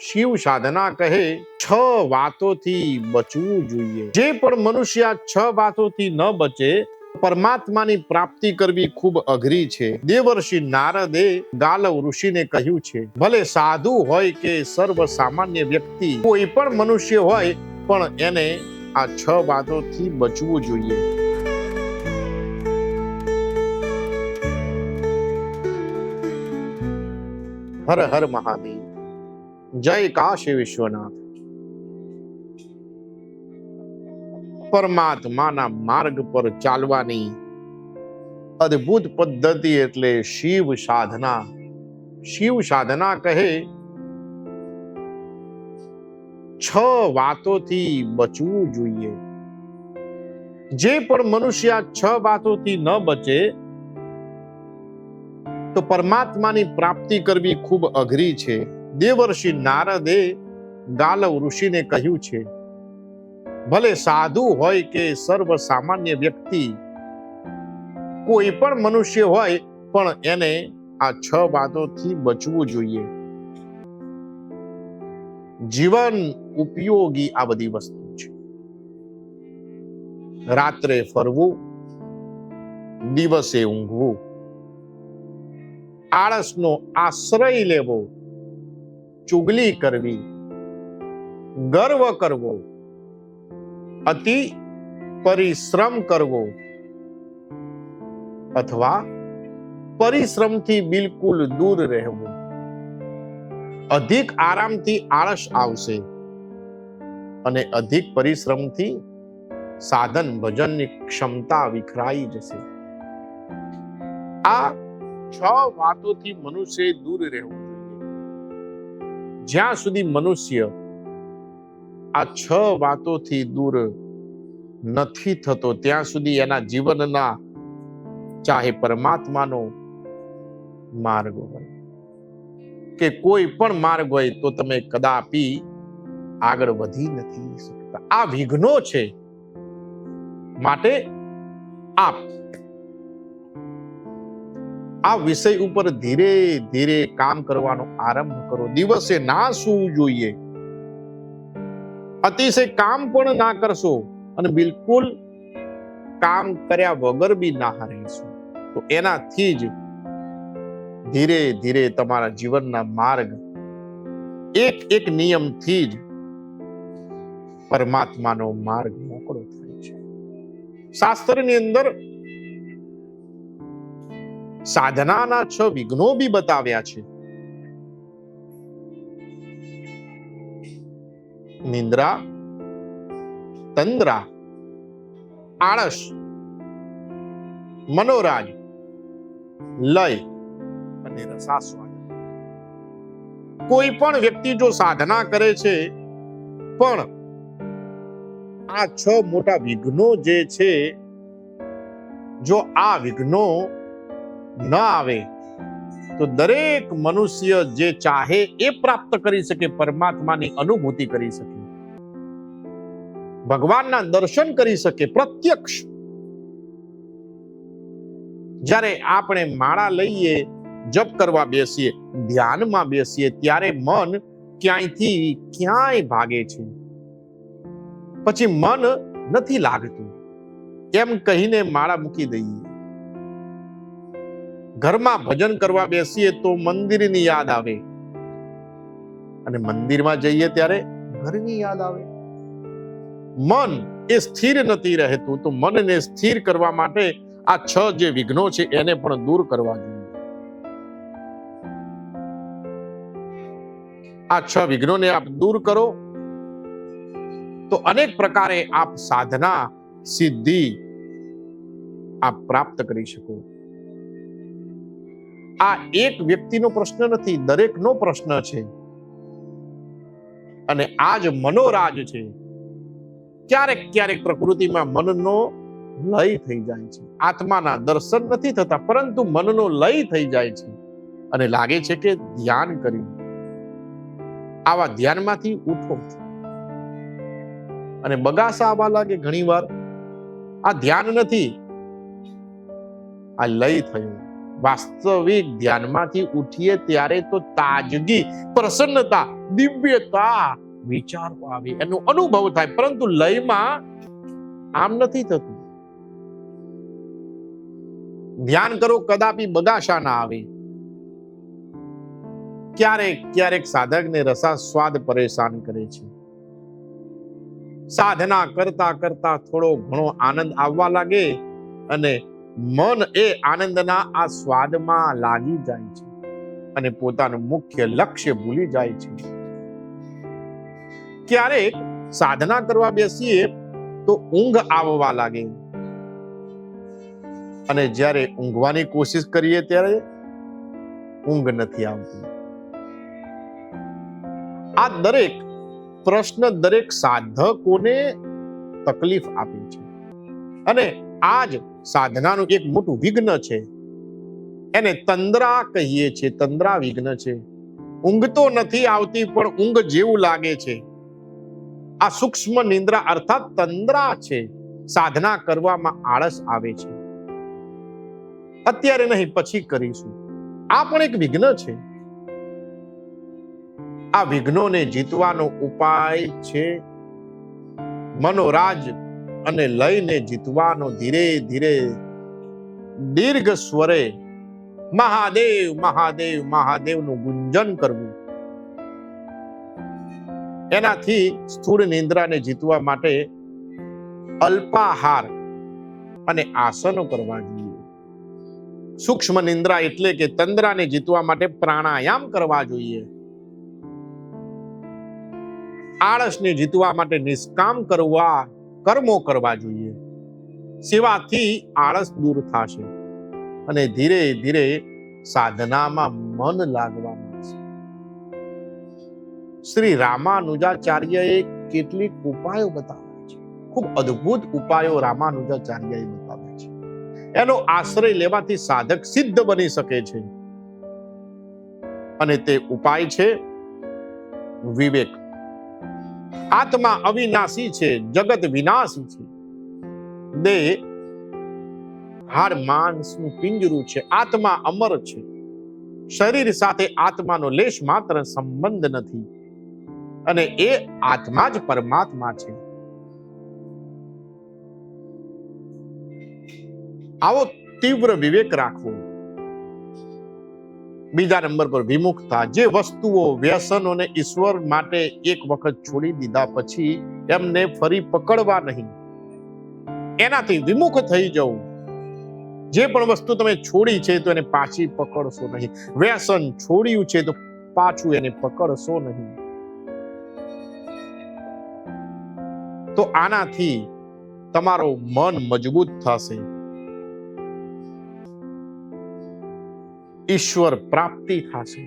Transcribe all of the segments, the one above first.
શિવ સાધના કહે, છ વાતોથી બચવું જોઈએ. જે પણ મનુષ્ય છ વાતોથી ન બચે, પરમાત્માની પ્રાપ્તિ કરવી ખૂબ અઘરી છે. દેવર્ષિ નારદે ગાલવ ઋષિને કહ્યું છે, ભલે સાધુ હોય કે સર્વ સામાન્ય વ્યક્તિ, કોઈ પણ મનુષ્ય હોય, પણ એને આ છ વાતોથી બચવું જોઈએ. હર હર મહાદેવ. જય કાશી વિશ્વનાથ. પરમાત્માના માર્ગ પર ચાલવાની અદ્ભુત પદ્ધતિ એટલે શિવ સાધના. શિવ સાધના કહે, છ વાતોથી બચવું જોઈએ. જે પણ મનુષ્ય છ વાતોથી ન બચે, તો પરમાત્માની પ્રાપ્તિ કરવી ખૂબ અઘરી છે. દેવર્ષિ નારદે ગાલવ ઋષિને કહ્યું છે, ભલે સાધુ હોય કે સર્વ સામાન્ય વ્યક્તિ, કોઈ પણ મનુષ્ય હોય, પણ એને આ છ વાતોથી બચવું જોઈએ. જીવન ઉપયોગી આ બધી વસ્તુ છે. રાત્રે ફરવું, દિવસે ઊંઘવું. આળસનો આશ્રય લેવો ચુગલી કરવી, ગર્વ કરવો, અતિ પરિશ્રમ કરવો અથવા પરિશ્રમથી બિલકુલ દૂર રહેવું. અધિક આરામથી આળસ આવશે અને અધિક પરિશ્રમથી સાધન ભજનની ક્ષમતા વિખરાઈ જશે. આ છ વાતોથી મનુષ્ય દૂર રહેવું. જ્યાં સુધી મનુષ્ય આ છ વાતોથી દૂર નથી થતો, ત્યાં સુધી એના જીવનના ચાહે પરમાત્માનો માર્ગ હોય. કે કોઈ પણ માર્ગ હોય તો તમે કદાપી આગળ વધી નથી શકતા. આ વિઘ્નો છે. માટે આપ આ વિષય ઉપર ધીરે ધીરે કામ કરવાનો આરંભ કરો. દિવસે ના સૂવું જોઈએ. અતિશય કામ પણ ના કરશો અને બિલકુલ કામ કર્યા વગર બી ના રહીશો. તો એનાથી જ ધીરે ધીરે તમારા જીવનના માર્ગ એક એક નિયમથી જ પરમાત્માનો માર્ગ મોકળો થાય છે. શાસ્ત્રની અંદર સાધનાના છ વિઘ્નો બી બતાવ્યા છે. નિંદ્રા, તંદ્રા, આળસ, મનોરાજ, લય અને રસાસ્વાદ. કોઈ પણ વ્યક્તિ જો સાધના કરે છે, પણ આ છ મોટા વિઘ્નો જે છે, જો આ વિઘ્નો ન આવે, તો દરેક મનુષ્ય જે ચાહે એ પ્રાપ્ત કરી શકે, પરમાત્માની અનુભૂતિ કરી શકે. ભગવાનના દર્શન કરી શકે પ્રત્યક્ષ. જ્યારે આપણે માળા લઈએ, જપ કરવા બેસીએ, ધ્યાનમાં બેસીએ, ત્યારે મન ક્યાંયથી ક્યાંય ભાગે છે. પછી મન નથી લાગતું. એમ કહીને માળા મૂકી દઈએ? ઘરમાં ભજન કરવા બેસીએ તો મંદિરની યાદ આવે. અને મંદિરમાં જઈએ ત્યારે ઘરની યાદ આવે. મન એ સ્થિર નથી રહેતું તો મનને સ્થિર કરવા માટે આ છ જે વિઘ્નો છે એને પણ દૂર કરવા જોઈએ. આ છ વિઘ્નોને આપ દૂર કરો. તો અનેક પ્રકારે આપ સાધના, સિદ્ધિ આપ પ્રાપ્ત કરી શકો. આ એક વ્યક્તિનો પ્રશ્ન નથી, દરેકનો પ્રશ્ન છે. અને આ જ મનોરાજ છે. ક્યારેક ક્યારેક પ્રકૃતિમાં મનનો લય થઈ જાય છે. આત્માના દર્શન નથી થતા, પરંતુ મનનો લય થઈ જાય છે. અને લાગે છે કે ધ્યાન કર્યું. આવા ધ્યાનમાંથી ઉઠો. અને બગાસા આવવા લાગે ઘણીવાર. આ ધ્યાન નથી. આ લય થયું. વાસ્તવિક ધ્યાનમાંથી ઉઠીએ ત્યારે તો તાજગી, પ્રસન્નતા, દિવ્યતા વિચાર આવે, એનો અનુભવ થાય. પરંતુ લયમાં આમ નથી થતું. ધ્યાન કરો, કદાપી બગાશા ના આવે. ક્યારેક ક્યારેક સાધકને રસાસ્વાદ પરેશાન કરે છે. સાધના કરતા કરતા થોડો ઘણો આનંદ આવવા લાગે અને મન એ આનંદના આ સ્વાદમાં લાગી જાય છે અને પોતાનું મુખ્ય લક્ષ્ય ભૂલી જાય છે. ક્યારેક સાધના કરવા બેસીએ તો ઊંઘ આવવા લાગે. અને જ્યારે ઊંઘવાની કોશિશ કરીએ ત્યારે ઊંઘ નથી આવતી. આ દરેક પ્રશ્ન દરેક સાધકોને તકલીફ આપે છે. અને આ જ સાધનાનું એક મોટું વિઘ્ન છે. એને તંદ્રા કહીએ છીએ, તંદ્રા વિઘ્ન છે. ઊંઘ તો નથી આવતી, પણ ઊંઘ જેવું લાગે છે. આ સૂક્ષ્મ નિંદ્રા અર્થાત તંદ્રા છે. સાધના કરવામાં આળસ આવે છે. અત્યારે નહીં, પછી કરીશું. આ પણ એક વિઘ્ન છે. આ વિઘ્નોને જીતવાનો ઉપાય છે. મનોરાજ અને લયને જીતવાનો ધીરે ધીરે દીર્ઘ સ્વરે મહાદેવ મહાદેવ, મહાદેવનું ગુંજન કરવું. એનાથી સ્થૂળ નિંદ્રાને જીતવા માટે અલ્પાહાર અને આસનો કરવા જોઈએ. સૂક્ષ્મ નિંદ્રા એટલે કે તંદ્રાને જીતવા માટે પ્રાણાયામ કરવા જોઈએ. આળસને જીતવા માટે નિષ્કામ કરવા કર્મો કરવા જોઈએ. સેવાથી આળસ દૂર થશે અને ધીરે ધીરે સાધનામાં મન લાગવા માંડશે. શ્રી રામાનુજાચાર્યએ કેટલીક ઉપાયો બતાવ્યા છે. ખૂબ અદ્ભુત ઉપાયો રામાનુજાચાર્યએ બતાવ્યા છે. એનો આશ્રય લેવાથી સાધક સિદ્ધ બની શકે છે. અને તે ઉપાય છે વિવેક. આત્મા અવિનાશી છે, જગત વિનાશી છે. દેહ હાડ માંસનું પિંજરું છે, આત્મા અમર છે. શરીર સાથે આત્માનો લેશ માત્ર સંબંધ નથી. અને એ આત્મા જ પરમાત્મા છે. આવો તીવ્ર વિવેક રાખવો. બીજા નંબર પર વિમુખતા. જે વસ્તુઓ વ્યસનોને ઈશ્વર માટે એક વખત છોડી દીધા પછી એમને ફરી પકડવા નહીં. એનાથી વિમુખ થઈ જવું. જે પણ વસ્તુ તમે છોડી છે તો એને પાછી પકડશો નહીં. વ્યસન છોડ્યું છે તો પાછું એને પકડશો નહીં. તો આનાથી તમારો મન મજબૂત થશે. ઈશ્વર પ્રાપ્તિ થશે.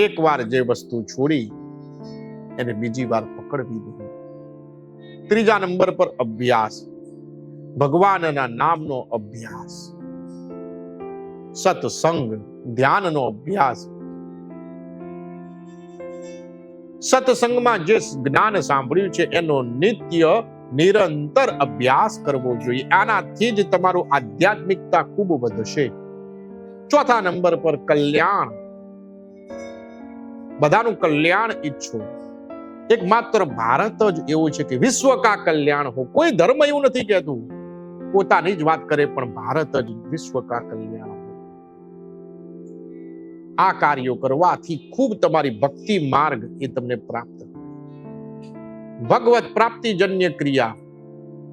એકવાર જે વસ્તુ છોડી એને બીજી વાર પકડવી નહીં. ત્રીજા નંબર પર અભ્યાસ. ભગવાનના નામનો અભ્યાસ. સત્સંગ, ધ્યાનનો અભ્યાસ. સત્સંગમાં જે જ્ઞાન સાંભળ્યું છે એનો નિત્ય નિરંતર અભ્યાસ કરવો જોઈએ. આનાથી જ તમારું આધ્યાત્મિકતા ખૂબ વધશે. ચોથા નંબર પર કલ્યાણ. બધાનું કલ્યાણ ઈચ્છો. એક માત્ર ભારત જ એવું છે કે વિશ્વ કા કલ્યાણ હો. કોઈ ધર્મ એવું નથી કહેતું. પોતાની જ વાત કરે પણ ભારત જ વિશ્વ કા કલ્યાણ આ કાર્યો કરવાથી ખૂબ તમારી ભક્તિ માર્ગ એ તમને પ્રાપ્ત. ભગવત પ્રાપ્તિજન્ય ક્રિયા.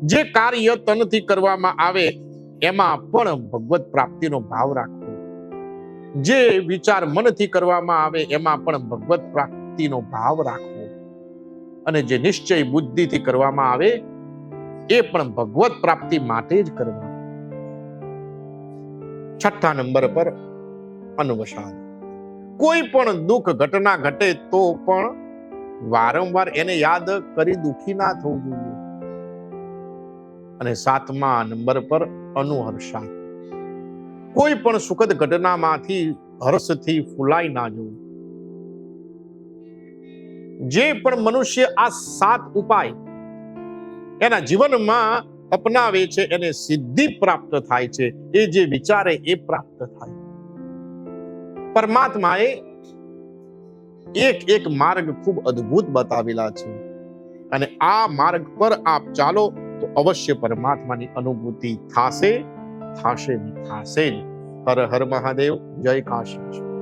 જે કાર્ય તનથી કરવામાં આવે, એમાં પણ ભગવત પ્રાપ્તિનો ભાવ રાખવો. જે વિચાર મનથી કરવામાં આવે, એમાં પણ ભગવત પ્રાપ્તિનો ભાવ રાખવો. અને જે નિશ્ચય બુદ્ધિથી કરવામાં આવે, એ પણ ભગવત પ્રાપ્તિ માટે જ કરવા. છઠ્ઠા નંબર પર અનવસાદ કોઈ પણ દુઃખ ઘટના ઘટે તો પણ વારંવાર એને યાદ કરી દુખી ના થવું જોઈએ. અને સાતમા નંબર પર અનુહર્ષા. કોઈ પણ સુખદ ઘટનામાંથી હર્ષથી ફૂલાઈ ના જવું. જે પણ મનુષ્ય આ સાત ઉપાય એના જીવનમાં અપનાવે છે, એને સિદ્ધિ પ્રાપ્ત થાય છે, એ જે વિચારે એ પ્રાપ્ત થાય. પરમાત્માએ એક એક માર્ગ ખૂબ અદ્ભુત બતાવેલા છે. અને આ માર્ગ પર આપ ચાલો તો અવશ્ય પરમાત્માની અનુભૂતિ થાશે થાશે ને થાશે જ. હર હર મહાદેવ, જય કાશી.